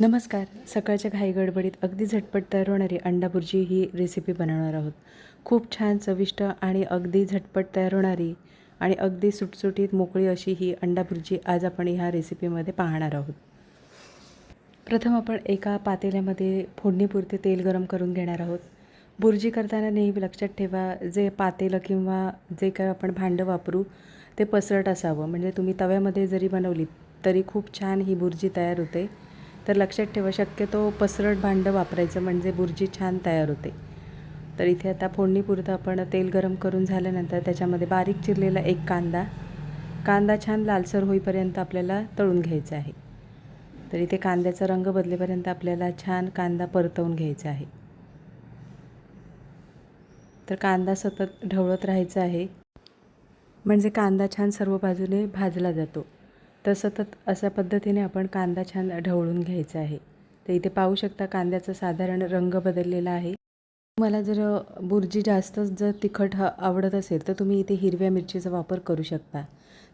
नमस्कार. सकाळच्या घाई गडबडीत अगदी झटपट तयार होणारी अंडा भुर्जी ही रेसिपी बनवणार आहोत. खूप छान चविष्ट आणि अगदी झटपट तयार होणारी आणि अगदी सुटसुटीत मोकळी अशी ही अंडा भुर्जी आज आपण ह्या रेसिपीमध्ये पाहणार आहोत. प्रथम आपण एका पातेल्यामध्ये फोडणीपुरते तेल गरम करून घेणार आहोत. भुर्जी करताना नेहमी लक्षात ठेवा जे पातेलं किंवा जे काय आपण भांडं वापरू ते पसरट असावं. म्हणजे तुम्ही तव्यामध्ये जरी बनवली तरी खूप छान ही भुर्जी तयार होते. तर लक्षात ठेवा शक्यतो पसरट भांडं वापरायचं म्हणजे बुर्जी छान तयार होते. तर इथे आता फोडणीपुरतं आपण तेल गरम करून झाल्यानंतर त्याच्यामध्ये बारीक चिरलेला एक कांदा कांदा छान लालसर होईपर्यंत आपल्याला तळून घ्यायचा आहे. तर इथे कांद्याचा रंग बदलेपर्यंत आपल्याला छान कांदा परतवून घ्यायचा आहे. तर कांदा सतत ढवळत राहायचा आहे. म्हणजे कांदा छान सर्व बाजूने भाजला जातो. तर सतत अशा पद्धतीने आपण कांदा छान ढवळून घ्यायचा आहे. तर इथे पाहू शकता कांद्याचा साधारण रंग बदललेला आहे. तुम्हाला जर बुर्जी जास्तच जर तिखट ह आवडत असेल तर तुम्ही इथे हिरव्या मिरचीचा वापर करू शकता.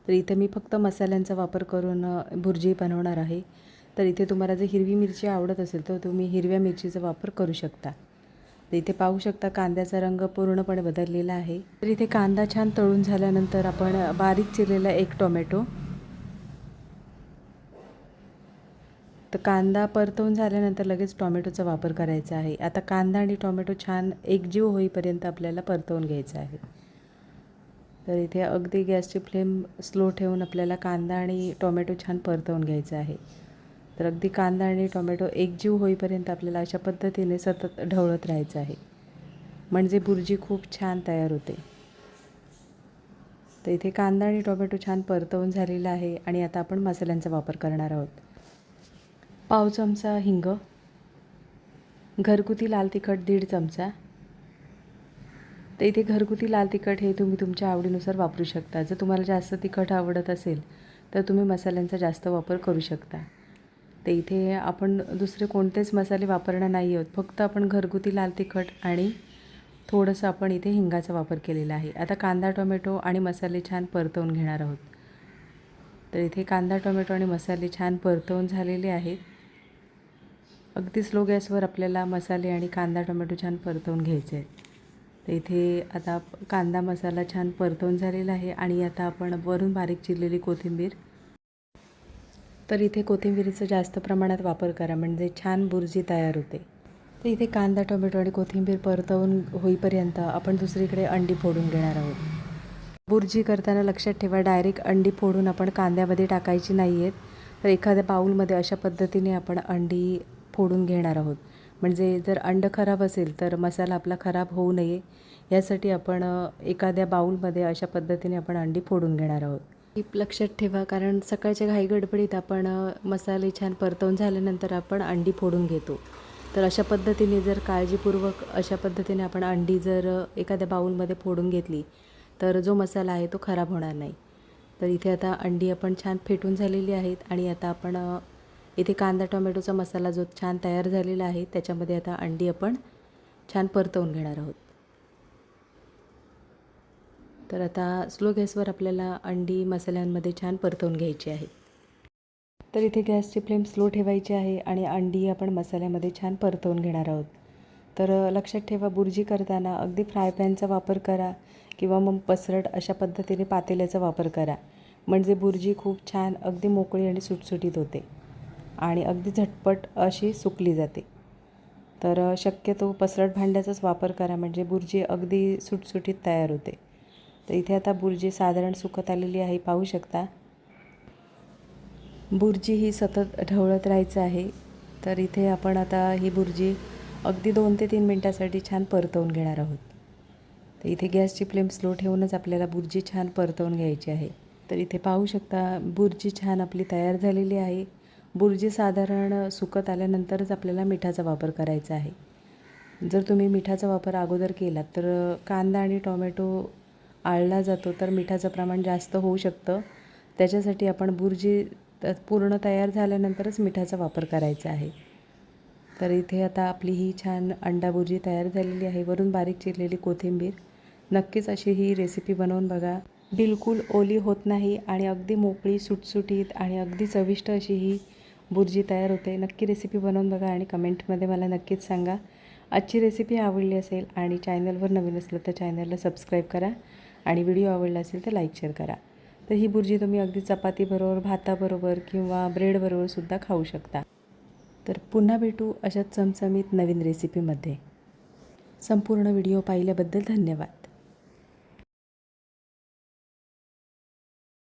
तर इथे मी फक्त मसाल्यांचा वापर करून बुर्जी बनवणार आहे. तर इथे तुम्हाला जर हिरवी मिरची आवडत असेल तर तुम्ही हिरव्या मिरचीचा वापर करू शकता. तर इथे पाहू शकता कांद्याचा रंग पूर्णपणे बदललेला आहे. तर इथे कांदा छान तळून झाल्यानंतर आपण बारीक चिरलेला एक टोमॅटो तर कांदा परतवून झाल्यानंतर लगेच टॉमॅटोचा वापर करायचा आहे. आता कांदा आणि टॉमॅटो छान एकजीव होईपर्यंत आपल्याला परतवून घ्यायचं आहे. तर इथे अगदी गॅसची फ्लेम स्लो ठेवून आपल्याला कांदा आणि टॉमॅटो छान परतवून घ्यायचा आहे. तर अगदी कांदा आणि टॉमॅटो एकजीव होईपर्यंत आपल्याला अशा पद्धतीने सतत ढवळत राहायचं आहे. म्हणजे बुर्जी खूप छान तयार होते. तर इथे कांदा आणि टोमॅटो छान परतवून झालेला आहे आणि आता आपण मसाल्यांचा वापर करणार आहोत. पाव चमचा हिंग. घरगुती लाल तिखट दीड चमचा. तर इथे घरगुती लाल तिखट हे तुम्ही तुमच्या आवडीनुसार वापरू शकता. जर तुम्हाला जास्त तिखट आवडत असेल तर तुम्ही मसाल्यांचा जास्त वापर करू शकता. तर इथे आपण दुसरे कोणतेच मसाले वापरणार नाही आहोत. फक्त आपण घरगुती लाल तिखट आणि थोडंसं आपण इथे हिंगाचा वापर केलेला आहे. आता कांदा टोमॅटो आणि मसाले छान परतवून घेणार आहोत. तर इथे कांदा टोमॅटो आणि मसाले छान परतवून झालेले आहेत. अगदी स्लो गॅसवर आपल्याला मसाले आणि कांदा टोमॅटो छान परतवून घ्यायचे आहेत. तर इथे आता कांदा मसाला छान परतवून झालेला आहे आणि आता आपण वरून बारीक चिरलेली कोथिंबीर. तर इथे कोथिंबीरीचा जास्त प्रमाणात वापर करा म्हणजे छान बुर्जी तयार होते. तर इथे कांदा टोमॅटो आणि कोथिंबीर परतवून होईपर्यंत आपण दुसरीकडे अंडी फोडून घेणार आहोत. बुर्जी करताना लक्षात ठेवा डायरेक्ट अंडी फोडून आपण कांद्यामध्ये टाकायची नाही आहेत तर एखाद्या बाऊलमध्ये अशा पद्धतीने आपण अंडी फोडून घेणार आहोत. म्हणजे जर अंड खराब असेल तर मसाला आपला खराब होऊ नये. यासाठी आपण एखाद्या बाऊलमध्ये अशा पद्धतीने आपण अंडी फोडून घेणार आहोत. टीप लक्षात ठेवा कारण सकाळच्या घाई गडबडीत आपण मसाले छान परतवून झाल्यानंतर आपण अंडी फोडून घेतो. तर अशा पद्धतीने जर काळजीपूर्वक अशा पद्धतीने आपण अंडी जर एखाद्या बाऊलमध्ये फोडून घेतली तर जो मसाला आहे तो खराब होणार नाही. तर इथे आता अंडी आपण छान फेटून झालेली आहेत आणि आता आपण इथे कांदा टोमॅटोचा मसाला जो छान तयार झालेला आहे त्याच्यामध्ये आता अंडी आपण छान परतवून घेणार आहोत. तर आता स्लो गॅसवर आपल्याला अंडी मसाल्यांमध्ये छान परतवून घ्यायची आहे. तर इथे गॅसची फ्लेम स्लो ठेवायची आहे आणि अंडी आपण मसाल्यामध्ये छान परतवून घेणार आहोत. तर लक्षात ठेवा बुर्जी करताना अगदी फ्राय पॅनचा वापर करा किंवा मग पसरट अशा पद्धतीने पातेल्याचा वापर करा. म्हणजे बुर्जी खूप छान अगदी मोकळी आणि सुटसुटीत होते. आणि अगदी झटपट अशी सुकली जाते. तर शक्यतो पसरट भांड्याचाच वापर करा. म्हणजे बुर्जी अगदी सुटसुटीत तयार होते. तर इथे आता बुर्जी साधारण सुकत आलेली आहे. पाहू शकता. बुर्जी ही सतत ढवळत राहायचं आहे. तर इथे आपण आता ही बुर्जी अगदी दोन ते तीन मिनटासाठी छान परतवून घेणार आहोत. तर इथे गॅसची फ्लेम स्लो ठेवूनच आपल्याला बुर्जी छान परतवून घ्यायची आहे. तर इथे पाहू शकता बुर्जी छान आपली तयार झालेली आहे. बुर्जी साधारण सुकत आल्यानंतरच आपल्याला मिठाचा वापर करायचा आहे. जर तुम्ही मिठाचा वापर अगोदर केलात तर कांदा आणि टोमॅटो आळला जातो तर मिठाचं प्रमाण जास्त होऊ शकतं. त्याच्यासाठी आपण बुर्जी पूर्ण तयार झाल्यानंतरच मिठाचा वापर करायचा आहे. तर इथे आता आपली ही छान अंडा बुर्जी तयार झालेली आहे. वरून बारीक चिरलेली कोथिंबीर. नक्कीच अशी ही रेसिपी बनवून बघा. बिलकुल ओली होत नाही आणि अगदी मोकळी सुटसुटीत आणि अगदी चविष्ट अशी ही बुर्जी तयार होते. नक्की रेसिपी बनवून बघा आणि कमेंटमध्ये मला नक्कीच सांगा. आजची रेसिपी आवडली असेल आणि चॅनलवर नवीन असलं तर चॅनलला सबस्क्राईब करा आणि व्हिडिओ आवडला असेल तर लाईक शेअर करा. तर ही बुर्जी तुम्ही अगदी चपातीबरोबर भाताबरोबर किंवा ब्रेडबरोबर सुद्धा खाऊ शकता. तर पुन्हा भेटू अशाच चमचमीत नवीन रेसिपीमध्ये संपूर्ण व्हिडिओ पाहिल्याबद्दल धन्यवाद.